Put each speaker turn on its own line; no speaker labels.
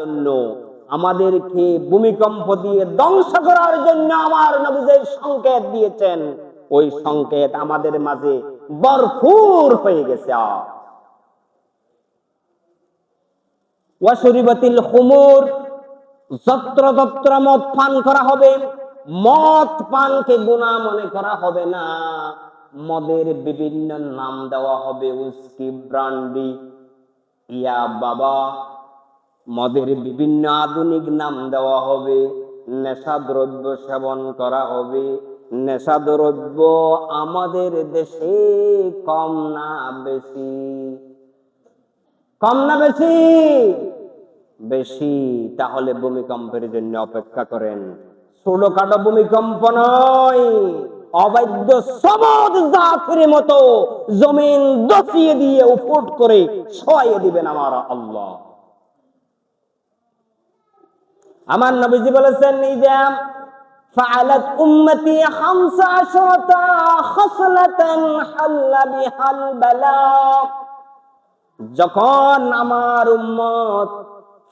জন্য আমাদেরকে ভূমিকম্প দিয়ে ধ্বংস করার জন্য আমার নবী যে সংকেত দিয়েছেন, ওই সংকেত আমাদের মাঝে ভরপুর হয়ে গেছে আজ। হুমুর যত্র তত্র মদ পান করা হবে, মদ পানকে গুণা মনে করা হবে না মদের বিভিন্ন নাম দেওয়া হবে, উস্কি, ব্রান্ডি, ইয়া বাবা মদের বিভিন্ন আধুনিক নাম দেওয়া হবে। নেশা দ্রব্য সেবন করা হবে। নেশা দ্রব্য আমাদের দেশে কম না বেশি। কম না বেশি? বেশি। তাহলে ভূমিকম্পের জন্য অপেক্ষা করেন। ছোটখাটো ভূমিকম্প নয়, অবাধ্য সবদ জাতির মতো জমিন দফিয়ে দিয়ে উফুট করে সহায় দিবেন আমার আল্লাহ। আমার নবীজি বলেছেন নিজাম فعلت أمتي خمس عشرة خصلة حل بها البلاء যখন আমার উম্মত